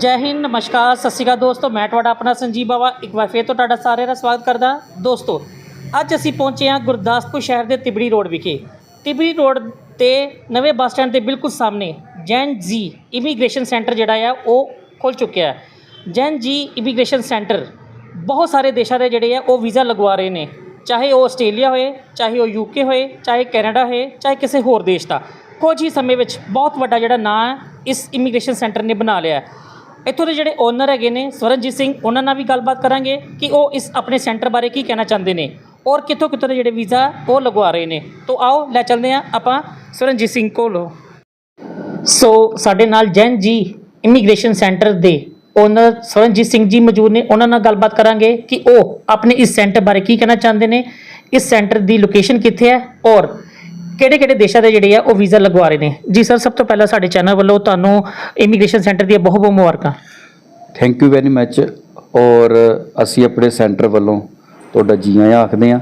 ਜੈ ਹਿੰਦ, ਨਮਸਕਾਰ, ਸਤਿ ਸ਼੍ਰੀ ਅਕਾਲ ਦੋਸਤੋ, ਮੈਂ ਤੁਹਾਡਾ ਆਪਣਾ ਸੰਜੀਵ ਬਾਵਾ। ਇੱਕ ਵਾਰ ਫੇਰ ਤੋਂ ਤੁਹਾਡਾ ਸਾਰਿਆਂ ਦਾ ਸਵਾਗਤ ਕਰਦਾ ਦੋਸਤੋ। ਅੱਜ ਅਸੀਂ ਪਹੁੰਚੇ ਹਾਂ ਗੁਰਦਾਸਪੁਰ ਸ਼ਹਿਰ ਦੇ ਤਿਬੜੀ ਰੋਡ ਵਿਖੇ। ਤਿਬੜੀ ਰੋਡ ਤੇ ਨਵੇਂ ਬੱਸ ਸਟੈਂਡ ਦੇ ਬਿਲਕੁਲ ਸਾਹਮਣੇ ਜੈਨ ਜੀ ਇਮੀਗ੍ਰੇਸ਼ਨ ਸੈਂਟਰ ਜਿਹੜਾ ਆ, ਉਹ ਖੁੱਲ ਚੁੱਕਿਆ ਹੈ। ਜੈਨ ਜੀ ਇਮੀਗ੍ਰੇਸ਼ਨ ਸੈਂਟਰ, ਬਹੁਤ ਸਾਰੇ ਦੇਸ਼ਾਂ ਦੇ ਜਿਹੜੇ ਆ, ਉਹ ਵੀਜ਼ਾ ਲਗਵਾ ਰਹੇ ਨੇ। ਚਾਹੇ ਉਹ ਆਸਟ੍ਰੇਲੀਆ ਹੋਏ, ਚਾਹੇ ਉਹ ਯੂਕੇ ਹੋਏ, ਚਾਹੇ ਕੈਨੇਡਾ ਹੋਏ, ਚਾਹੇ ਕਿਸੇ ਹੋਰ ਦੇਸ਼ ਦਾ। ਕੁਝ ਹੀ ਸਮੇਂ ਵਿੱਚ ਬਹੁਤ ਵੱਡਾ ਜਿਹੜਾ ਨਾਂ ਹੈ ਇਸ ਇਮੀਗ੍ਰੇਸ਼ਨ ਸੈਂਟਰ ਨੇ ਬਣਾ ਲਿਆ ਇੱਥੋਂ ਦੇ ਜਿਹੜੇ ਓਨਰ ਹੈਗੇ ਨੇ ਸਵਰਨਜੀਤ ਸਿੰਘ, ਉਹਨਾਂ ਨਾਲ ਵੀ ਗੱਲਬਾਤ ਕਰਾਂਗੇ ਕਿ ਉਹ ਇਸ ਆਪਣੇ ਸੈਂਟਰ ਬਾਰੇ ਕੀ ਕਹਿਣਾ ਚਾਹੁੰਦੇ ਨੇ ਔਰ ਕਿੱਥੋਂ ਕਿੱਥੋਂ ਦੇ ਜਿਹੜੇ ਵੀਜ਼ਾ ਉਹ ਲਗਵਾ ਰਹੇ ਨੇ। ਤੋਂ ਆਓ, ਲੈ ਚੱਲਦੇ ਹਾਂ ਆਪਾਂ ਸਵਰਨਜੀਤ ਸਿੰਘ ਕੋਲੋਂ। ਸੋ ਸਾਡੇ ਨਾਲ ਜੈਨ ਜੀ ਇਮੀਗ੍ਰੇਸ਼ਨ ਸੈਂਟਰ ਦੇ ਓਨਰ ਸਵਰਨਜੀਤ ਸਿੰਘ ਜੀ ਮੌਜੂਦ ਨੇ, ਉਹਨਾਂ ਨਾਲ ਗੱਲਬਾਤ ਕਰਾਂਗੇ ਕਿ ਉਹ ਆਪਣੇ ਇਸ ਸੈਂਟਰ ਬਾਰੇ ਕੀ ਕਹਿਣਾ ਚਾਹੁੰਦੇ ਨੇ। ਇਸ ਸੈਂਟਰ ਦੀ ਲੋਕੇਸ਼ਨ ਕਿੱਥੇ ਹੈ ਔਰ ਕਿਹੜੇ ਕਿਹੜੇ ਦੇਸ਼ਾਂ ਦੇ ਜਿਹੜੇ ਆ, ਉਹ ਵੀਜ਼ਾ ਲਗਵਾ ਰਹੇ ਨੇ? ਜੀ ਸਰ, ਸਭ ਤੋਂ ਪਹਿਲਾਂ ਸਾਡੇ ਚੈਨਲ ਵੱਲੋਂ ਤੁਹਾਨੂੰ ਇਮੀਗ੍ਰੇਸ਼ਨ ਸੈਂਟਰ ਦੀਆਂ ਬਹੁਤ ਬਹੁਤ ਮੁਬਾਰਕਾਂ। ਥੈਂਕ ਯੂ ਵੈਰੀ ਮੱਚ ਔਰ ਅਸੀਂ ਆਪਣੇ ਸੈਂਟਰ ਵੱਲੋਂ ਤੁਹਾਡਾ ਜੀ ਆਇਆਂ ਆਖਦੇ ਹਾਂ।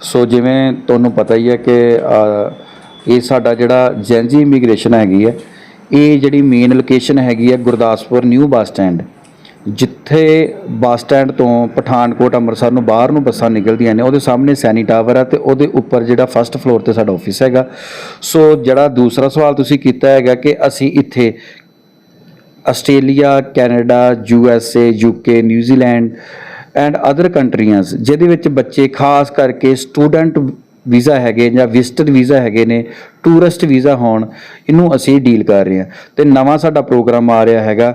ਸੋ ਜਿਵੇਂ ਤੁਹਾਨੂੰ ਪਤਾ ਹੀ ਹੈ ਕਿ ਇਹ ਸਾਡਾ ਜਿਹੜਾ ਜੈਨਜੀ ਇਮੀਗ੍ਰੇਸ਼ਨ ਹੈਗੀ ਹੈ, ਇਹ ਜਿਹੜੀ ਮੇਨ ਲੋਕੇਸ਼ਨ ਹੈਗੀ ਹੈ ਗੁਰਦਾਸਪੁਰ ਨਿਊ ਬੱਸ ਸਟੈਂਡ ਜਿੱਥੇ ਬੱਸ ਸਟੈਂਡ ਤੋਂ ਪਠਾਨਕੋਟ, ਅੰਮ੍ਰਿਤਸਰ ਨੂੰ ਬਾਹਰ ਨੂੰ ਬੱਸਾਂ ਨਿਕਲਦੀਆਂ ਨੇ, ਉਹਦੇ ਸਾਹਮਣੇ ਸੈਨੀ ਟਾਵਰ ਆ ਤੇ ਉਹਦੇ ਉੱਪਰ ਜਿਹੜਾ ਫਸਟ ਫਲੋਰ ਤੇ ਸਾਡਾ ਆਫਿਸ ਹੈਗਾ। ਸੋ ਜਿਹੜਾ ਦੂਸਰਾ ਸਵਾਲ ਤੁਸੀਂ ਕੀਤਾ ਹੈਗਾ ਕਿ ਅਸੀਂ ਇੱਥੇ Australia, Canada, U S A, U K, New Zealand and other countries ਜਿਹਦੇ ਵਿੱਚ ਬੱਚੇ ਖਾਸ ਕਰਕੇ ਸਟੂਡੈਂਟ ਵੀਜ਼ਾ ਹੈਗੇ ਜਾਂ ਵਿਜ਼ਟਰ ਵੀਜ਼ਾ ਹੈਗੇ ਨੇ ਟੂਰਿਸਟ ਵੀਜ਼ਾ ਹੋਣ, ਇਹਨੂੰ ਅਸੀਂ ਡੀਲ ਕਰ ਰਹੇ ਹਾਂ। ਤੇ ਨਵਾਂ ਸਾਡਾ ਪ੍ਰੋਗਰਾਮ ਆ ਰਿਹਾ ਹੈਗਾ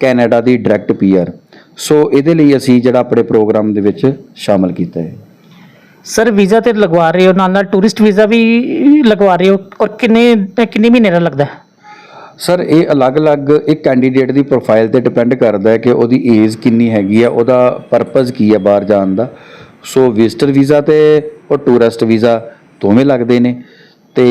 ਕੈਨੇਡਾ ਦੀ ਡਾਇਰੈਕਟ ਪੀਆਰ। ਸੋ ਇਹਦੇ ਲਈ ਅਸੀਂ ਜਿਹੜਾ ਆਪਣੇ ਪ੍ਰੋਗਰਾਮ ਦੇ ਵਿੱਚ ਸ਼ਾਮਲ ਕੀਤਾ ਹੈ। ਸਰ ਵੀਜ਼ਾ ਤੇ ਲਗਵਾ ਰਹੇ ਹੋ ਨਾਲ ਨਾਲ ਟੂਰਿਸਟ ਵੀਜ਼ਾ ਵੀ ਲਗਵਾ ਰਹੇ ਹੋ ਔਰ ਕਿੰਨੇ ਕਿੰਨੇ ਮਹੀਨੇ ਦਾ ਲੱਗਦਾ ਹੈ? ਸਰ ਇਹ ਅਲੱਗ-ਅਲੱਗ ਇੱਕ ਕੈਂਡੀਡੇਟ ਦੀ ਪ੍ਰੋਫਾਈਲ ਤੇ ਡਿਪੈਂਡ ਕਰਦਾ ਹੈ ਕਿ ਉਹਦੀ ਏਜ ਕਿੰਨੀ ਹੈਗੀ ਆ ਉਹਦਾ ਪਰਪਸ ਕੀ ਹੈ ਬਾਹਰ ਜਾਣ ਦਾ। ਸੋ ਵਿਜ਼ਟਰ ਵੀਜ਼ਾ ਤੇ ਉਹ ਟੂਰਿਸਟ ਵੀਜ਼ਾ ਦੋਵੇਂ ਲੱਗਦੇ ਨੇ। ਤੇ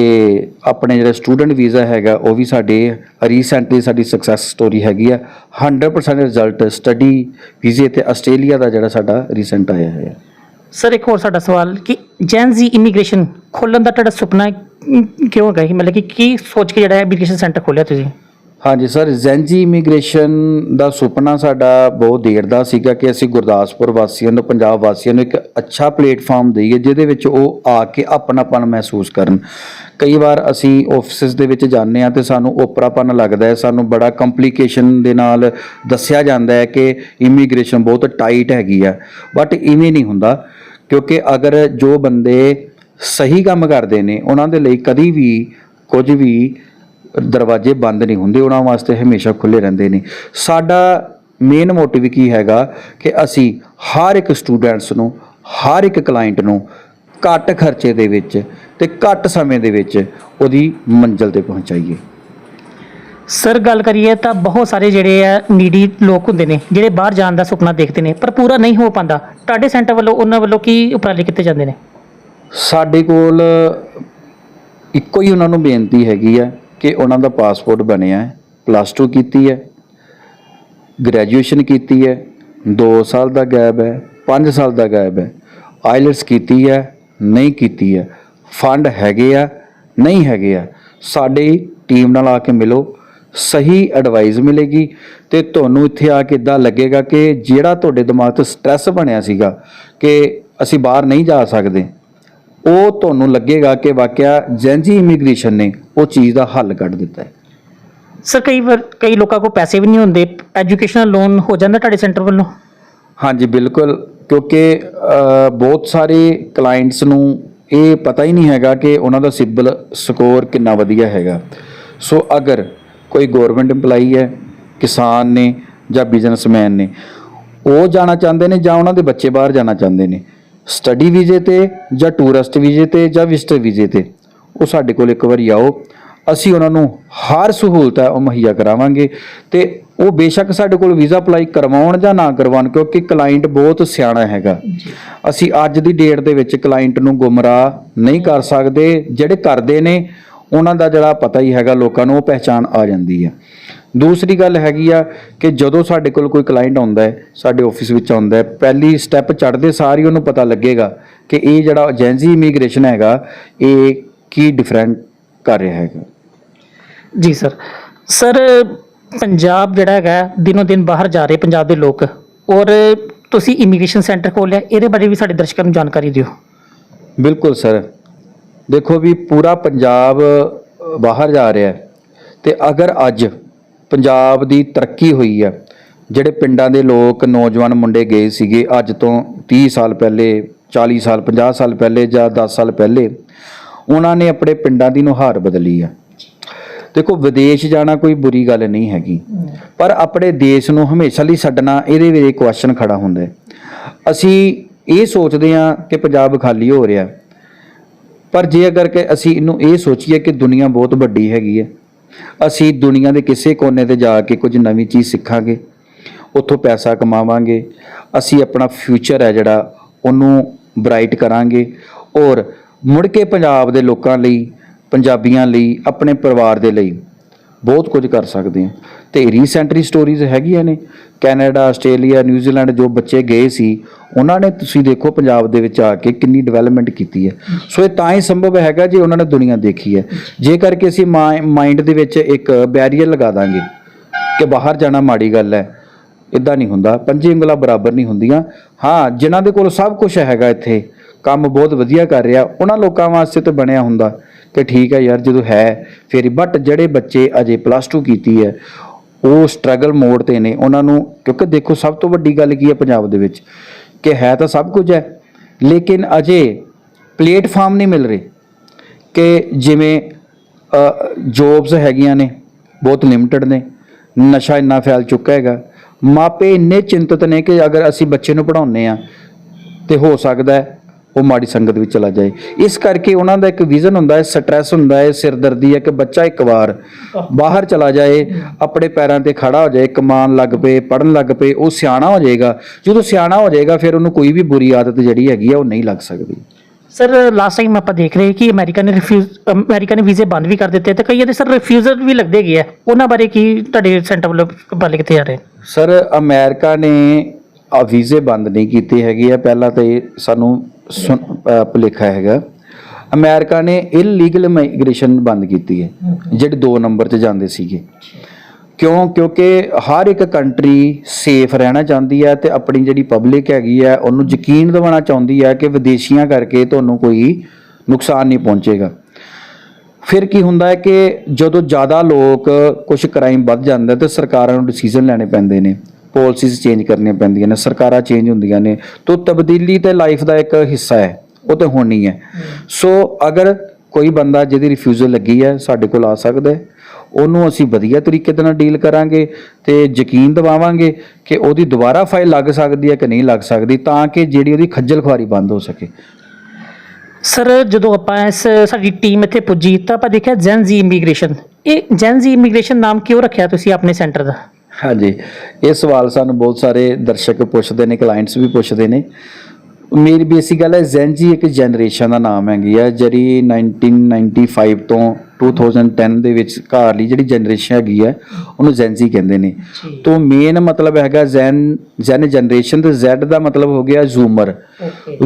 ਆਪਣੇ ਜਿਹੜਾ ਸਟੂਡੈਂਟ ਵੀਜ਼ਾ ਹੈਗਾ, ਉਹ ਵੀ ਸਾਡੇ ਰੀਸੈਂਟਲੀ ਸਾਡੀ ਸਕਸੈਸ ਸਟੋਰੀ ਹੈਗੀ ਆ। 100% ਰਿਜ਼ਲਟ ਸਟੱਡੀ ਵੀਜ਼ੇ ਤੇ ਆਸਟ੍ਰੇਲੀਆ ਦਾ ਜਿਹੜਾ ਸਾਡਾ ਰੀਸੈਂਟ ਆਇਆ ਹੈ ਸਰ ਇੱਕ ਹੋਰ ਸਾਡਾ ਸਵਾਲ, ਕਿ ਜੈਨ ਜੀ ਇਮੀਗ੍ਰੇਸ਼ਨ ਖੋਲਣ ਦਾ ਤੁਹਾਡਾ ਸੁਪਨਾ ਕਿਉਂ ਹੈਗਾ ਸੀ ਮਤਲਬ ਕਿ ਕੀ ਸੋਚ ਕੇ ਜਿਹੜਾ ਇਮੀਗ੍ਰੇਸ਼ਨ ਸੈਂਟਰ ਖੋਲਿਆ ਤੁਸੀਂ? ਹਾਂਜੀ, ਸਰ, ਜ਼ੈਂਜੀ ਇਮੀਗ੍ਰੇਸ਼ਨ ਦਾ ਸੁਪਨਾ ਸਾਡਾ ਬਹੁਤ ਦੇਰ ਦਾ ਸੀਗਾ ਕਿ ਅਸੀਂ ਗੁਰਦਾਸਪੁਰ ਵਾਸੀਆਂ ਨੂੰ, ਪੰਜਾਬ ਵਾਸੀਆਂ ਨੂੰ ਇੱਕ ਅੱਛਾ ਪਲੇਟਫਾਰਮ ਦਈਏ, ਜਿਹਦੇ ਵਿੱਚ ਉਹ ਆ ਕੇ ਆਪਣਾਪਨ ਮਹਿਸੂਸ ਕਰਨ। ਕਈ ਵਾਰ ਅਸੀਂ ਆਫਿਸਿਸ ਦੇ ਵਿੱਚ ਜਾਂਦੇ ਆ ਤੇ ਸਾਨੂੰ ਓਪਰਾਪਨ ਲੱਗਦਾ ਹੈ, ਸਾਨੂੰ ਬੜਾ ਕੰਪਲਿਕੇਸ਼ਨ ਦੇ ਨਾਲ ਦੱਸਿਆ ਜਾਂਦਾ ਹੈ ਕਿ ਇਮੀਗ੍ਰੇਸ਼ਨ ਬਹੁਤ ਟਾਈਟ ਹੈਗੀ ਆ। ਬਟ ਇਵੇਂ ਨਹੀਂ ਹੁੰਦਾ, ਕਿਉਂਕਿ ਅਗਰ ਜੋ ਬੰਦੇ ਸਹੀ ਕੰਮ ਕਰਦੇ ਨੇ, ਉਹਨਾਂ ਦੇ ਲਈ ਕਦੀ ਵੀ ਕੁਝ ਵੀ ਦਰਵਾਜ਼ੇ ਬੰਦ ਨਹੀਂ ਹੁੰਦੇ ਉਹਨਾਂ ਵਾਸਤੇ ਹਮੇਸ਼ਾ ਖੁੱਲੇ ਰਹਿੰਦੇ ਨੇ। ਸਾਡਾ ਮੇਨ ਮੋਟਿਵ ਕੀ ਹੈਗਾ ਕਿ ਅਸੀਂ ਹਰ ਇੱਕ ਸਟੂਡੈਂਟਸ ਨੂੰ ਹਰ ਇੱਕ ਕਲਾਇੰਟ ਨੂੰ ਘੱਟ ਖਰਚੇ ਦੇ ਵਿੱਚ ਤੇ ਘੱਟ ਸਮੇਂ ਦੇ ਵਿੱਚ ਉਹਦੀ ਮੰਜ਼ਿਲ ਤੇ ਪਹੁੰਚਾਈਏ। ਸਰ ਗੱਲ ਕਰੀਏ ਤਾਂ ਬਹੁਤ ਸਾਰੇ ਜਿਹੜੇ ਆ ਨੀਡੀ ਲੋਕ ਹੁੰਦੇ ਨੇ ਜਿਹੜੇ ਬਾਹਰ ਜਾਣ ਦਾ ਸੁਪਨਾ ਦੇਖਦੇ ਨੇ ਪਰ ਪੂਰਾ ਨਹੀਂ ਹੋ ਪਾਉਂਦਾ। ਤੁਹਾਡੇ ਸੈਂਟਰ ਵੱਲੋਂ ਉਹਨਾਂ ਵੱਲੋਂ ਕੀ ਉਪਰਾਲੇ ਕੀਤੇ ਜਾਂਦੇ ਨੇ? ਸਾਡੇ ਕੋਲ ਇੱਕੋ ਹੀ ਉਹਨਾਂ ਨੂੰ ਬੇਨਤੀ ਹੈਗੀ ਹੈ ਕਿ ਉਹਨਾਂ ਦਾ ਪਾਸਪੋਰਟ ਬਣਿਆ ਹੈ ਪਲੱਸ 2 ਕੀਤੀ ਹੈ ਗ੍ਰੈਜੂਏਸ਼ਨ ਕੀਤੀ ਹੈ 2 ਸਾਲ ਦਾ ਗੈਪ ਹੈ 5 ਸਾਲ ਦਾ ਗੈਪ ਹੈ। ਆਈਲਟਸ ਕੀਤੀ ਹੈ, ਨਹੀਂ ਕੀਤੀ ਹੈ। ਫੰਡ ਹੈਗੇ ਆ, ਨਹੀਂ ਹੈਗੇ ਆ। ਸਾਡੀ ਟੀਮ ਨਾਲ ਆ ਕੇ ਮਿਲੋ, ਸਹੀ ਐਡਵਾਈਸ ਮਿਲੇਗੀ ਤੇ ਤੁਹਾਨੂੰ ਇੱਥੇ ਆ ਕੇ ਇਦਾਂ ਲੱਗੇਗਾ ਕਿ ਜਿਹੜਾ ਤੁਹਾਡੇ ਦਿਮਾਗ 'ਚ ਸਟ੍ਰੈਸ ਬਣਿਆ ਸੀਗਾ ਕਿ ਅਸੀਂ ਬਾਹਰ ਨਹੀਂ ਜਾ ਸਕਦੇ ਉਹ ਤੁਹਾਨੂੰ ਲੱਗੇਗਾ ਕਿ ਵਾਕਿਆ ਜੈਂਜੀ ਇਮੀਗ੍ਰੇਸ਼ਨ ਨੇ ਉਹ ਚੀਜ਼ ਦਾ ਹੱਲ ਕੱਢ ਦਿੱਤਾ ਹੈ। ਸਰ ਕਈ ਵਾਰ ਕਈ ਲੋਕਾਂ ਕੋਲ ਪੈਸੇ ਵੀ ਨਹੀਂ ਹੁੰਦੇ। ਐਜੂਕੇਸ਼ਨਲ ਲੋਨ ਹੋ ਜਾਂਦਾ ਤੁਹਾਡੇ ਸੈਂਟਰ ਵੱਲੋਂ? ਹਾਂਜੀ ਬਿਲਕੁਲ। ਕਿਉਂਕਿ ਬਹੁਤ ਸਾਰੇ ਕਲਾਇੰਟਸ ਨੂੰ ਇਹ ਪਤਾ ਹੀ ਨਹੀਂ ਹੈਗਾ ਕਿ ਉਹਨਾਂ ਦਾ ਸਿਬਲ ਸਕੋਰ ਕਿੰਨਾ ਵਧੀਆ ਹੈਗਾ। ਸੋ ਅਗਰ ਕੋਈ ਗਵਰਨਮੈਂਟ EMPLOYEE ਹੈ ਕਿਸਾਨ ਨੇ ਜਾਂ ਬਿਜ਼ਨਸਮੈਨ ਨੇ ਉਹ ਜਾਣਾ ਚਾਹੁੰਦੇ ਨੇ ਜਾਂ ਉਹਨਾਂ ਦੇ ਬੱਚੇ ਬਾਹਰ ਜਾਣਾ ਚਾਹੁੰਦੇ ਨੇ ਸਟੱਡੀ ਵੀਜ਼ੇ ਤੇ ਜਾਂ ਟੂਰਿਸਟ ਵੀਜ਼ੇ ਤੇ ਜਾਂ ਵਿਜ਼ਟਰ ਵੀਜ਼ੇ ਤੇ। ਉਹ ਸਾਡੇ ਕੋਲ ਇੱਕ ਵਾਰੀ ਆਓ। ਅਸੀਂ ਉਹਨਾਂ ਨੂੰ ਹਰ ਸਹੂਲਤ ਹੈ ਉਹ ਮੁਹੱਈਆ ਕਰਾਵਾਂਗੇ। ਤੇ ਉਹ ਬੇਸ਼ੱਕ ਸਾਡੇ ਕੋਲ ਵੀਜ਼ਾ ਅਪਲਾਈ ਕਰਵਾਉਣ ਜਾਂ ਨਾ ਕਰਵਾਉਣ ਕਿਉਂਕਿ ਕਲਾਇੰਟ ਬਹੁਤ ਸਿਆਣਾ ਹੈਗਾ। ਅਸੀਂ ਅੱਜ ਦੀ ਡੇਟ ਦੇ ਵਿੱਚ ਕਲਾਇੰਟ ਨੂੰ ਗੁੰਮਰਾਹ ਨਹੀਂ ਕਰ ਸਕਦੇ। ਜਿਹੜੇ ਕਰਦੇ ਨੇ ਉਹਨਾਂ ਦਾ ਜਿਹੜਾ ਪਤਾ ਹੀ ਹੈਗਾ ਲੋਕਾਂ ਨੂੰ ਉਹ ਪਹਿਚਾਨ ਆ ਜਾਂਦੀ ਹੈ। ਦੂਸਰੀ ਗੱਲ ਹੈਗੀ ਆ ਕਿ ਜਦੋਂ ਸਾਡੇ ਕੋਲ ਕੋਈ ਕਲਾਇੰਟ ਆਉਂਦਾ ਹੈ ਸਾਡੇ ਆਫਿਸ ਵਿੱਚ ਆਉਂਦਾ ਹੈ ਪਹਿਲੀ ਸਟੈਪ ਚੜ੍ਹਦੇ ਸਾਰ ਹੀ ਉਹਨੂੰ ਪਤਾ ਲੱਗੇਗਾ ਕਿ ਇਹ ਜਿਹੜਾ ਏਜੰਸੀ ਇਮੀਗ੍ਰੇਸ਼ਨ ਹੈਗਾ ਇਹ ਕੀ ਡਿਫਰੈਂਟ ਕਰ ਰਿਹਾ ਹੈਗਾ। ਜੀ ਸਰ ਸਰ ਪੰਜਾਬ ਜਿਹੜਾ ਹੈਗਾ ਦਿਨੋ ਦਿਨ ਬਾਹਰ ਜਾ ਰਹੇ ਪੰਜਾਬ ਦੇ ਲੋਕ ਔਰ ਤੁਸੀਂ ਇਮੀਗ੍ਰੇਸ਼ਨ ਸੈਂਟਰ ਖੋਲ੍ਹਿਆ ਇਹਦੇ ਬਾਰੇ ਵੀ ਸਾਡੇ ਦਰਸ਼ਕਾਂ ਨੂੰ ਜਾਣਕਾਰੀ ਦਿਓ। ਬਿਲਕੁਲ ਸਰ ਦੇਖੋ ਵੀ ਪੂਰਾ ਪੰਜਾਬ ਬਾਹਰ ਜਾ ਰਿਹਾ ਹੈ ਤੇ ਅਗਰ ਅੱਜ ਪੰਜਾਬ ਦੀ ਤਰੱਕੀ ਹੋਈ ਹੈ। ਜਿਹੜੇ ਪਿੰਡਾਂ ਦੇ ਲੋਕ ਨੌਜਵਾਨ ਮੁੰਡੇ ਗਏ ਸੀਗੇ ਅੱਜ ਤੋਂ 30 ਸਾਲ ਪਹਿਲੇ 40 ਸਾਲ 50 ਸਾਲ ਪਹਿਲੇ ਜਾਂ 10 ਸਾਲ ਪਹਿਲੇ, ਉਹਨਾਂ ਨੇ ਆਪਣੇ ਪਿੰਡਾਂ ਦੀ ਨੁਹਾਰ ਬਦਲੀ ਆ ਦੇਖੋ, ਵਿਦੇਸ਼ ਜਾਣਾ ਕੋਈ ਬੁਰੀ ਗੱਲ ਨਹੀਂ ਹੈਗੀ। ਪਰ ਆਪਣੇ ਦੇਸ਼ ਨੂੰ ਹਮੇਸ਼ਾ ਲਈ ਛੱਡਣਾ, ਇਹਦੇ ਵਿੱਚ ਕੁਐਸਚਨ ਖੜਾ ਹੁੰਦਾ ਹੈ। ਅਸੀਂ ਇਹ ਸੋਚਦੇ ਹਾਂ ਕਿ ਪੰਜਾਬ ਖਾਲੀ ਹੋ ਰਿਹਾ ਪਰ ਜੇ ਅਗਰ ਕਿ ਅਸੀਂ ਇਹਨੂੰ ਇਹ ਸੋਚੀਏ ਕਿ ਦੁਨੀਆ ਬਹੁਤ ਵੱਡੀ ਹੈਗੀ ਹੈ ਅਸੀਂ ਦੁਨੀਆ ਦੇ ਕਿਸੇ ਕੋਨੇ ਤੇ ਜਾ ਕੇ ਕੁਝ ਨਵੀਂ ਚੀਜ਼ ਸਿੱਖਾਂਗੇ, ਉੱਥੋਂ ਪੈਸਾ ਕਮਾਵਾਂਗੇ, ਅਸੀਂ ਆਪਣਾ ਫਿਊਚਰ ਹੈ ਜਿਹੜਾ, ਉਹਨੂੰ ਬ੍ਰਾਈਟ ਕਰਾਂਗੇ ਔਰ ਮੁੜ ਕੇ ਪੰਜਾਬ ਦੇ ਲੋਕਾਂ ਲਈ, ਪੰਜਾਬੀਆਂ ਲਈ, ਆਪਣੇ ਪਰਿਵਾਰ ਦੇ ਲਈ ਬਹੁਤ ਕੁਝ ਕਰ ਸਕਦੇ ਹਾਂ। ਤੇ ਰੀਸੈਂਟਲੀ ਸਟੋਰੀਜ਼ ਹੈਗੀਆਂ ਨੇ। ਕੈਨੇਡਾ, ਆਸਟ੍ਰੇਲੀਆ ਨਿਊਜ਼ੀਲੈਂਡ ਜੋ ਬੱਚੇ ਗਏ ਸੀ, ਉਹਨਾਂ ਨੇ ਤੁਸੀਂ ਦੇਖੋ ਪੰਜਾਬ ਦੇ ਵਿੱਚ ਆ ਕੇ ਕਿੰਨੀ ਡਿਵੈਲਪਮੈਂਟ ਕੀਤੀ ਹੈ। ਸੋ ਇਹ ਤਾਂ ਹੀ ਸੰਭਵ ਹੈਗਾ ਜੇ ਉਹਨਾਂ ਨੇ ਦੁਨੀਆ ਦੇਖੀ ਹੈ। ਜੇ ਕਰਕੇ ਅਸੀਂ ਮਾਈਂਡ ਦੇ ਵਿੱਚ ਇੱਕ ਬੈਰੀਅਰ ਲਗਾ ਦਾਂਗੇ ਕਿ ਬਾਹਰ ਜਾਣਾ ਮਾੜੀ ਗੱਲ ਹੈ ਇਦਾਂ ਨਹੀਂ ਹੁੰਦਾ। ਪੰਜੇ ਉਂਗਲਾਂ ਬਰਾਬਰ ਨਹੀਂ ਹੁੰਦੀਆਂ। ਹਾਂ, ਜਿਨ੍ਹਾਂ ਦੇ ਕੋਲ ਸਭ ਕੁਝ ਹੈਗਾ ਇੱਥੇ, ਕੰਮ ਬਹੁਤ ਵਧੀਆ ਕਰ ਰਿਹਾ, ਉਹਨਾਂ ਲੋਕਾਂ ਵਾਸਤੇ ਤਾਂ ਬਣਿਆ ਹੁੰਦਾ। ਕਿ ਠੀਕ ਹੈ ਯਾਰ ਜਦੋਂ ਹੈ ਫਿਰ ਬਟ ਜਿਹੜੇ ਬੱਚੇ ਅਜੇ ਪਲੱਸ 2 ਕੀਤੀ ਹੈ, ਉਹ ਸਟਰਗਲ ਮੋਡ ਤੇ ਨੇ। ਉਹਨਾਂ ਨੂੰ ਕਿਉਂਕਿ ਦੇਖੋ ਸਭ ਤੋਂ ਵੱਡੀ ਗੱਲ ਕੀ ਹੈ ਪੰਜਾਬ ਦੇ ਵਿੱਚ? ਕਿ ਹੈ ਤਾਂ ਸਭ ਕੁਝ ਹੈ, ਲੇਕਿਨ ਅਜੇ ਪਲੇਟਫਾਰਮ ਨਹੀਂ ਮਿਲ ਰਹੇ। ਕਿ ਜਿਵੇਂ ਜੋਬਸ ਹੈਗੀਆਂ ਨੇ, ਬਹੁਤ ਲਿਮਟਿਡ ਨੇ, ਨਸ਼ਾ ਇੰਨਾ ਫੈਲ ਚੁੱਕਾ ਹੈਗਾ। ਮਾਪੇ ਇੰਨੇ ਚਿੰਤਤ ਨੇ ਕਿ ਅਗਰ ਅਸੀਂ ਬੱਚੇ ਨੂੰ ਪੜਾਉਂਦੇ ਆ ਤੇ ਹੋ ਸਕਦਾ ਉਹ ਮਾੜੀ ਸੰਗਤ ਵਿੱਚ ਚਲਾ ਜਾਏ। ਇਸ ਕਰਕੇ ਉਹਨਾਂ ਦਾ ਇੱਕ ਵਿਜ਼ਨ ਹੁੰਦਾ ਹੈ ਸਟ੍ਰੈਸ ਹੁੰਦਾ ਹੈ ਸਿਰਦਰਦੀ ਹੈ ਕਿ ਬੱਚਾ ਇੱਕ ਵਾਰ ਬਾਹਰ ਚਲਾ ਜਾਏ ਆਪਣੇ ਪੈਰਾਂ ਤੇ ਖੜਾ ਹੋ ਜਾਏ ਕਮਾਨ ਲੱਗ ਪਏ ਪੜਨ ਲੱਗ ਪਏ ਉਹ ਸਿਆਣਾ ਹੋ ਜਾਏਗਾ। ਜਦੋਂ ਸਿਆਣਾ ਹੋ ਜਾਏਗਾ ਫਿਰ ਉਹਨੂੰ ਕੋਈ ਵੀ ਬੁਰੀ ਆਦਤ ਜਿਹੜੀ ਹੈਗੀ ਆ ਉਹ ਨਹੀਂ ਲੱਗ ਸਕਦੀ। ਸਰ ਲਾਸਟ ਟਾਈਮ ਆਪਾਂ ਦੇਖ ਰਹੇ ਕਿ ਅਮਰੀਕਾ ਨੇ ਰਿਫਿਊਜ਼ ਅਮਰੀਕਾ ਨੇ ਵੀਜ਼ੇ ਬੰਦ ਵੀ ਕਰ ਦਿੱਤੇ ਤੇ ਕਈਆਂ ਦੇ ਸਰ ਰਿਫਿਊਜ਼ਲ ਵੀ ਲੱਗਦੇ ਗਏ ਆ। ਉਹਨਾਂ ਬਾਰੇ ਕੀ ਤੁਹਾਡੇ ਸੈਂਟਰ ਵੱਲੋਂ ਬਾਲੇ ਕਿੱਥੇ ਆ ਰਹੇ ਸਰ ਅਮਰੀਕਾ ਨੇ ਆ ਵੀਜ਼ੇ ਬੰਦ ਨਹੀਂ ਕੀਤੇ ਹੈਗੇ ਆ। ਪਹਿਲਾਂ ਤਾਂ ਇਹ ਸਾਨੂੰ ਸੁਣ- ਭੁਲੇਖਾ ਹੈਗਾ, ਅਮਰੀਕਾ ਨੇ ਇਲੀਗਲ ਇਮੀਗ੍ਰੇਸ਼ਨ ਬੰਦ ਕੀਤੀ ਹੈ, ਜਿਹੜੇ 2 ਨੰਬਰ 'ਚ ਜਾਂਦੇ ਸੀਗੇ। ਕਿਉਂ? ਕਿਉਂਕਿ ਹਰ ਇੱਕ ਕੰਟਰੀ ਸੇਫ ਰਹਿਣਾ ਚਾਹੁੰਦੀ ਹੈ ਤੇ ਆਪਣੀ ਜਿਹੜੀ ਪਬਲਿਕ ਹੈਗੀ ਹੈ, ਉਹਨੂੰ ਯਕੀਨ ਦਿਵਾਉਣਾ ਚਾਹੁੰਦੀ ਹੈ ਕਿ ਵਿਦੇਸ਼ੀਆਂ ਕਰਕੇ ਤੁਹਾਨੂੰ ਕੋਈ ਨੁਕਸਾਨ ਨਹੀਂ ਪਹੁੰਚੇਗਾ। ਫਿਰ ਕੀ ਹੁੰਦਾ ਹੈ ਕਿ ਜਦੋਂ ਜ਼ਿਆਦਾ ਲੋਕ ਕੁਝ ਕ੍ਰਾਈਮ ਵੱਧ ਜਾਂਦਾ ਤੇ ਸਰਕਾਰਾਂ ਨੂੰ ਡਿਸੀਜਨ ਲੈਣੇ ਪੈਂਦੇ ਨੇ। ਪਾਲਿਸੀਜ਼ ਚੇਂਜ ਕਰਨੀਆਂ ਪੈਂਦੀਆਂ ਨੇ, ਸਰਕਾਰਾਂ ਚੇਂਜ ਹੁੰਦੀਆਂ ਨੇ, ਤੋਂ ਤਬਦੀਲੀ ਤੇ ਲਾਈਫ ਦਾ ਇੱਕ ਹਿੱਸਾ ਹੈ, ਉਹ ਤੇ ਹੋਣੀ ਹੈ। ਸੋ ਅਗਰ ਕੋਈ ਬੰਦਾ ਜਿਹਦੀ ਰਿਫਿਊਜ਼ਲ ਲੱਗੀ ਹੈ, ਸਾਡੇ ਕੋਲ ਆ ਸਕਦਾ ਹੈ, ਉਹਨੂੰ ਅਸੀਂ ਵਧੀਆ ਤਰੀਕੇ ਦੇ ਨਾਲ ਡੀਲ ਕਰਾਂਗੇ ਤੇ ਯਕੀਨ ਦਿਵਾਵਾਂਗੇ ਕਿ ਉਹਦੀ ਦੁਬਾਰਾ ਫਾਈਲ ਲੱਗ ਸਕਦੀ ਹੈ ਕਿ ਨਹੀਂ ਲੱਗ ਸਕਦੀ, ਤਾਂ ਕਿ ਜਿਹੜੀ ਉਹਦੀ ਖੱਜਲ ਖੁਆਰੀ ਬੰਦ ਹੋ ਸਕੇ। ਸਰ ਜਦੋਂ ਆਪਾਂ ਇਸ ਸਾਡੀ ਟੀਮ ਇੱਥੇ ਪੁੱਜੀ, ਤਾਂ ਆਪਾਂ ਦੇਖਿਆ ਜੈਨ ਜੀ ਇਮੀਗ੍ਰੇਸ਼ਨ ਇਹ ਜੈਨ ਜੀ ਇਮੀਗ੍ਰੇਸ਼ਨ ਨਾਮ ਕਿਉਂ ਰੱਖਿਆ ਤੁਸੀਂ ਆਪਣੇ ਸੈਂਟਰ ਦਾ? ਹਾਂਜੀ। ਇਹ ਸਵਾਲ ਸਾਨੂੰ ਬਹੁਤ ਸਾਰੇ ਦਰਸ਼ਕ ਪੁੱਛਦੇ ਨੇ ਕਲਾਇੰਟਸ ਵੀ ਪੁੱਛਦੇ ਨੇ। ਮੇਰੀ ਬੇਸਿਕ ਗੱਲ ਹੈ ਜ਼ੈਨਜੀ ਇੱਕ ਜਨਰੇਸ਼ਨ ਦਾ ਨਾਮ ਹੈਗੀ ਹੈ ਜਿਹੜੀ 1995 ਤੋਂ 2010 ਦੇ ਵਿੱਚ ਘਾਰਲੀ ਜਿਹੜੀ ਜਨਰੇਸ਼ਨ ਹੈਗੀ ਹੈ ਉਹਨੂੰ ਜ਼ੈਨਜੀ ਕਹਿੰਦੇ ਨੇ। ਤੋਂ ਮੇਨ ਮਤਲਬ ਹੈਗਾ ਜ਼ੈਨ ਜ਼ੈਨ ਜਨਰੇਸ਼ਨ ਤੇ ਜ਼ੈਡ ਦਾ ਮਤਲਬ ਹੋ ਗਿਆ ਜ਼ੂਮਰ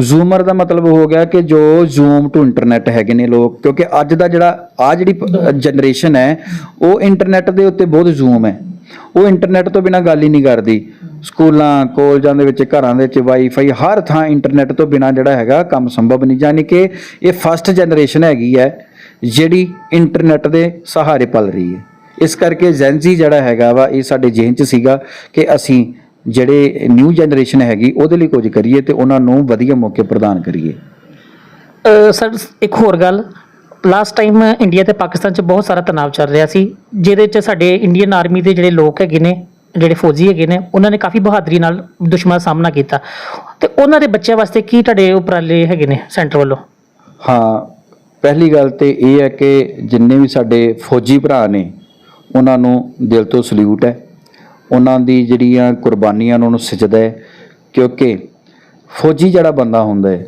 ਜ਼ੂਮਰ ਦਾ ਮਤਲਬ ਹੋ ਗਿਆ ਕਿ ਜੋ ਜ਼ੂਮ ਟੂ ਇੰਟਰਨੈਟ ਹੈਗੇ ਨੇ ਲੋਕ ਕਿਉਂਕਿ ਅੱਜ ਦਾ ਜਿਹੜਾ ਆ ਜਿਹੜੀ ਜਨਰੇਸ਼ਨ ਹੈ ਉਹ ਇੰਟਰਨੈਟ ਦੇ ਉੱਤੇ ਬਹੁਤ ਜ਼ੂਮ ਹੈ। ਉਹ ਇੰਟਰਨੈਟ ਤੋਂ ਬਿਨਾ ਗੱਲ ਹੀ ਨਹੀਂ ਕਰਦੀ। ਸਕੂਲਾਂ, ਕੋਲਜਾਂ ਦੇ ਵਿੱਚ, ਘਰਾਂ ਦੇ ਵਿੱਚ ਵਾਈਫਾਈ ਹਰ ਥਾਂ ਇੰਟਰਨੈਟ ਤੋਂ ਬਿਨਾ ਜਿਹੜਾ ਹੈਗਾ ਕੰਮ ਸੰਭਵ ਨਹੀਂ। ਯਾਨੀ ਕਿ ਇਹ ਫਸਟ ਜਨਰੇਸ਼ਨ ਹੈਗੀ ਹੈ, ਜਿਹੜੀ ਇੰਟਰਨੈਟ ਦੇ ਸਹਾਰੇ ਪਲ ਰਹੀ ਹੈ। ਇਸ ਕਰਕੇ ਜੈਨਜ਼ੀ ਜਿਹੜਾ ਹੈਗਾ ਵਾ, ਇਹ ਸਾਡੇ ਜੇਨ 'ਚ ਸੀਗਾ ਕਿ ਅਸੀਂ ਜਿਹੜੇ ਨਿਊ ਜਨਰੇਸ਼ਨ ਹੈਗੀ, ਉਹਦੇ ਲਈ ਕੁਝ ਕਰੀਏ ਤੇ ਉਹਨਾਂ ਨੂੰ ਵਧੀਆ ਮੌਕੇ ਪ੍ਰਦਾਨ ਕਰੀਏ। ਸਰ, ਇੱਕ ਹੋਰ ਗੱਲ। ਲਾਸਟ ਟਾਈਮ ਇੰਡੀਆ ਤੇ ਪਾਕਿਸਤਾਨ 'ਚ ਬਹੁਤ ਸਾਰਾ ਤਣਾਅ ਚੱਲ ਰਿਹਾ ਸੀ, ਜਿਹਦੇ 'ਚ ਸਾਡੇ ਇੰਡੀਅਨ ਆਰਮੀ ਦੇ ਜਿਹੜੇ ਲੋਕ ਹੈਗੇ ਨੇ, ਜਿਹੜੇ ਫੌਜੀ ਹੈਗੇ ਨੇ, ਉਹਨਾਂ ਨੇ ਕਾਫੀ ਬਹਾਦਰੀ ਨਾਲ ਦੁਸ਼ਮਣ ਦਾ ਸਾਹਮਣਾ ਕੀਤਾ। ਤੇ ਉਹਨਾਂ ਦੇ ਬੱਚਿਆਂ ਵਾਸਤੇ ਕੀ ਤੁਹਾਡੇ ਉਪਰਾਲੇ ਹੈਗੇ ਨੇ ਸੈਂਟਰ ਵੱਲੋਂ? ਹਾਂ, ਪਹਿਲੀ ਗੱਲ ਤੇ ਇਹ ਹੈ ਕਿ ਜਿੰਨੇ ਵੀ ਸਾਡੇ ਫੌਜੀ ਭਰਾ ਨੇ, ਉਹਨਾਂ ਨੂੰ ਦਿਲ ਤੋਂ ਸਲੂਟ ਹੈ। ਉਹਨਾਂ ਦੀ ਜਿਹੜੀਆਂ ਕੁਰਬਾਨੀਆਂ ਉਹਨਾਂ ਨੂੰ ਉਹਨੂੰ ਸਜਦਾ ਹੈ, ਕਿਉਂਕਿ ਫੌਜੀ ਜਿਹੜਾ ਬੰਦਾ ਹੁੰਦਾ ਹੈ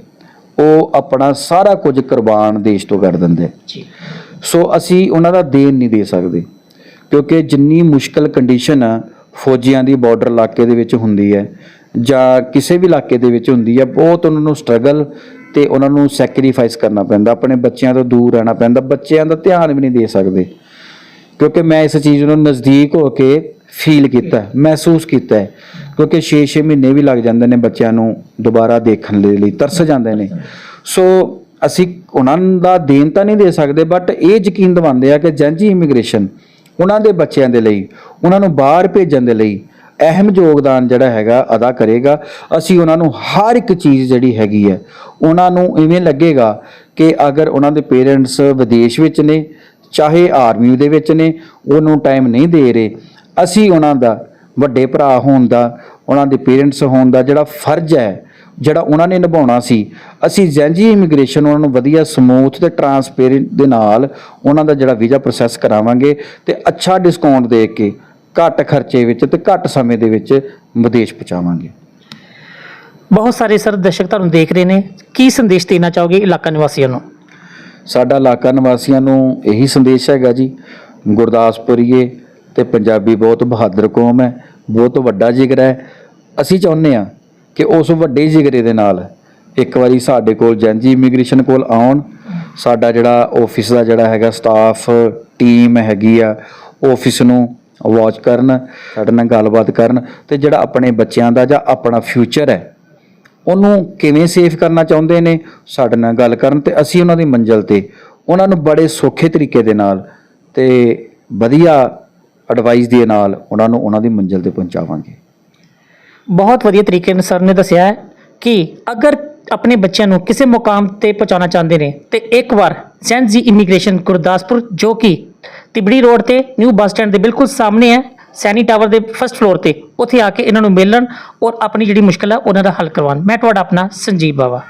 ਉਹ ਆਪਣਾ ਸਾਰਾ ਕੁਝ ਕੁਰਬਾਨ ਦੇਸ਼ ਤੋਂ ਕਰ ਦਿੰਦਾ। ਜੀ। ਸੋ ਅਸੀਂ ਉਹਨਾਂ ਦਾ ਦੇਣ ਨਹੀਂ ਦੇ ਸਕਦੇ ਕਿਉਂਕਿ ਜਿੰਨੀ ਮੁਸ਼ਕਲ ਕੰਡੀਸ਼ਨ ਫੌਜੀਆਂ ਦੀ ਬਾਰਡਰ ਇਲਾਕੇ ਦੇ ਵਿੱਚ ਹੁੰਦੀ ਹੈ ਜਾਂ ਕਿਸੇ ਵੀ ਇਲਾਕੇ ਦੇ ਵਿੱਚ ਹੁੰਦੀ ਹੈ ਬਹੁਤ ਉਹਨਾਂ ਨੂੰ ਸਟਰਗਲ ਤੇ ਉਹਨਾਂ ਨੂੰ ਸੈਕਰੀਫਾਈਸ ਕਰਨਾ ਪੈਂਦਾ ਆਪਣੇ ਬੱਚਿਆਂ ਤੋਂ ਦੂਰ ਰਹਿਣਾ ਪੈਂਦਾ ਬੱਚਿਆਂ ਦਾ ਧਿਆਨ ਵੀ ਨਹੀਂ ਦੇ ਸਕਦੇ। ਕਿਉਂਕਿ ਮੈਂ ਇਸ ਚੀਜ਼ ਨੂੰ ਨਜ਼ਦੀਕ ਹੋ ਕੇ ਫੀਲ ਕੀਤਾ ਮਹਿਸੂਸ ਕੀਤਾ ਕਿਉਂਕਿ 6-6 ਮਹੀਨੇ ਵੀ ਲੱਗ ਜਾਂਦੇ ਨੇ ਬੱਚਿਆਂ ਨੂੰ ਦੁਬਾਰਾ ਦੇਖਣ ਦੇ ਲਈ, ਤਰਸ ਜਾਂਦੇ ਨੇ। ਸੋ ਅਸੀਂ ਉਹਨਾਂ ਦਾ ਦੇਣ ਤਾਂ ਨਹੀਂ ਦੇ ਸਕਦੇ ਬਟ ਇਹ ਯਕੀਨ ਦਿਵਾਉਂਦੇ ਆ ਕਿ ਜੈਂਜੀ ਇਮੀਗ੍ਰੇਸ਼ਨ ਉਹਨਾਂ ਦੇ ਬੱਚਿਆਂ ਦੇ ਲਈ, ਉਹਨਾਂ ਨੂੰ ਬਾਹਰ ਭੇਜਣ ਦੇ ਲਈ ਅਹਿਮ ਯੋਗਦਾਨ ਜਿਹੜਾ ਹੈਗਾ ਅਦਾ ਕਰੇਗਾ। ਅਸੀਂ ਉਹਨਾਂ ਨੂੰ ਹਰ ਇੱਕ ਚੀਜ਼ ਜਿਹੜੀ ਹੈਗੀ ਹੈ, ਉਹਨਾਂ ਨੂੰ ਇਵੇਂ ਲੱਗੇਗਾ ਕਿ ਅਗਰ ਉਹਨਾਂ ਦੇ ਪੇਰੈਂਟਸ ਵਿਦੇਸ਼ ਵਿੱਚ ਨੇ, ਚਾਹੇ ਆਰਮੀ ਦੇ ਵਿੱਚ ਨੇ, ਉਹਨੂੰ ਟਾਈਮ ਨਹੀਂ ਦੇ ਰਹੇ ਅਸੀਂ ਉਹਨਾਂ ਦਾ ਵੱਡੇ ਭਰਾ ਹੋਣ ਦਾ ਉਹਨਾਂ ਦੇ ਪੇਰੈਂਟਸ ਹੋਣ ਦਾ ਜਿਹੜਾ ਫਰਜ਼ ਹੈ ਜਿਹੜਾ ਉਹਨਾਂ ਨੇ ਨਿਭਾਉਣਾ ਸੀ ਅਸੀਂ ਜੈਂਜੀ ਇਮੀਗ੍ਰੇਸ਼ਨ ਉਹਨਾਂ ਨੂੰ ਵਧੀਆ ਸਮੂਥ ਤੇ ਟਰਾਂਸਪੇਰੈਂਟ ਦੇ ਨਾਲ ਉਹਨਾਂ ਦਾ ਜਿਹੜਾ ਵੀਜ਼ਾ ਪ੍ਰੋਸੈਸ ਕਰਾਵਾਂਗੇ ਤੇ ਅੱਛਾ ਡਿਸਕਾਊਂਟ ਦੇ ਕੇ ਘੱਟ ਖਰਚੇ ਵਿੱਚ ਤੇ ਘੱਟ ਸਮੇਂ ਦੇ ਵਿੱਚ ਵਿਦੇਸ਼ ਪਹੁੰਚਾਵਾਂਗੇ। ਬਹੁਤ ਸਾਰੇ ਸਰ ਦਰਸ਼ਕ ਤੁਹਾਨੂੰ ਦੇਖ ਰਹੇ ਨੇ। ਕੀ ਸੰਦੇਸ਼ ਦੇਣਾ ਚਾਹੋਗੇ ਇਲਾਕਾ ਨਿਵਾਸੀਆਂ ਨੂੰ? ਸਾਡਾ ਇਲਾਕਾ ਨਿਵਾਸੀਆਂ ਨੂੰ ਇਹੀ ਸੰਦੇਸ਼ ਹੈਗਾ ਜੀ ਗੁਰਦਾਸਪੁਰੀਏ ਤੇ ਪੰਜਾਬੀ ਬਹੁਤ ਬਹਾਦਰ ਕੌਮ ਹੈ, ਬਹੁਤ ਵੱਡਾ ਜਿਗਰ ਹੈ। ਅਸੀਂ ਚਾਹੁੰਦੇ ਆ ਕਿ ਉਸ ਵੱਡੇ ਜਿਗਰੇ ਦੇ ਨਾਲ ਇੱਕ ਵਾਰੀ ਸਾਡੇ ਕੋਲ ਜੈਂਜੀ ਇਮੀਗ੍ਰੇਸ਼ਨ ਕੋਲ ਆਉਣ। ਸਾਡਾ ਜਿਹੜਾ ਆਫਿਸ ਦਾ ਜਿਹੜਾ ਹੈਗਾ ਸਟਾਫ ਟੀਮ ਹੈਗੀ ਆ, ਆਫਿਸ ਨੂੰ ਵਾਚ ਕਰਨ, ਸਾਡੇ ਨਾਲ ਗੱਲਬਾਤ ਕਰਨ ਤੇ ਜਿਹੜਾ ਆਪਣੇ ਬੱਚਿਆਂ ਦਾ ਜਾਂ ਆਪਣਾ ਫਿਊਚਰ ਹੈ, ਉਹਨੂੰ ਕਿਵੇਂ ਸੇਫ ਕਰਨਾ ਚਾਹੁੰਦੇ ਨੇ, ਸਾਡੇ ਨਾਲ ਗੱਲ ਕਰਨ ਤੇ ਅਸੀਂ ਉਹਨਾਂ ਦੀ ਮੰਜ਼ਿਲ ਤੇ ਉਹਨਾਂ ਨੂੰ ਬੜੇ ਸੌਖੇ ਤਰੀਕੇ ਦੇ ਨਾਲ ਤੇ ਵਧੀਆ ਐਡਵਾਈਸ ਦੇ ਨਾਲ ਉਹਨਾਂ ਨੂੰ ਉਹਨਾਂ ਦੀ ਮੰਜ਼ਿਲ ਤੇ ਪਹੁੰਚਾਵਾਂਗੇ। ਬਹੁਤ ਵਧੀਆ ਤਰੀਕੇ ਨਾਲ ਸਰ ਨੇ ਦੱਸਿਆ ਹੈ ਕਿ ਅਗਰ ਆਪਣੇ ਬੱਚਿਆਂ ਨੂੰ ਕਿਸੇ ਮੁਕਾਮ ਤੇ ਪਹੁੰਚਾਉਣਾ ਚਾਹੁੰਦੇ ਨੇ, ਤੇ ਇੱਕ ਵਾਰ ਸੈਂਟ ਜੀ ਇਮੀਗ੍ਰੇਸ਼ਨ ਗੁਰਦਾਸਪੁਰ ਜੋ ਕਿ ਤਿਬੜੀ ਰੋਡ ਤੇ ਨਿਊ ਬੱਸ ਸਟੈਂਡ ਦੇ ਬਿਲਕੁਲ ਸਾਹਮਣੇ ਹੈ, ਸੈਨੀ ਟਾਵਰ ਦੇ ਫਰਸਟ ਫਲੋਰ ਤੇ, ਉੱਥੇ ਆ ਕੇ ਇਹਨਾਂ ਨੂੰ ਮਿਲਣ ਔਰ ਆਪਣੀ ਜਿਹੜੀ ਮੁਸ਼ਕਲ ਹੈ ਉਹਨਾਂ ਦਾ ਹੱਲ ਕਰਵਾਉਣ। ਮੈਂ ਤੁਹਾਡਾ ਆਪਣਾ ਸੰਜੀਵ ਬਾਵਾ।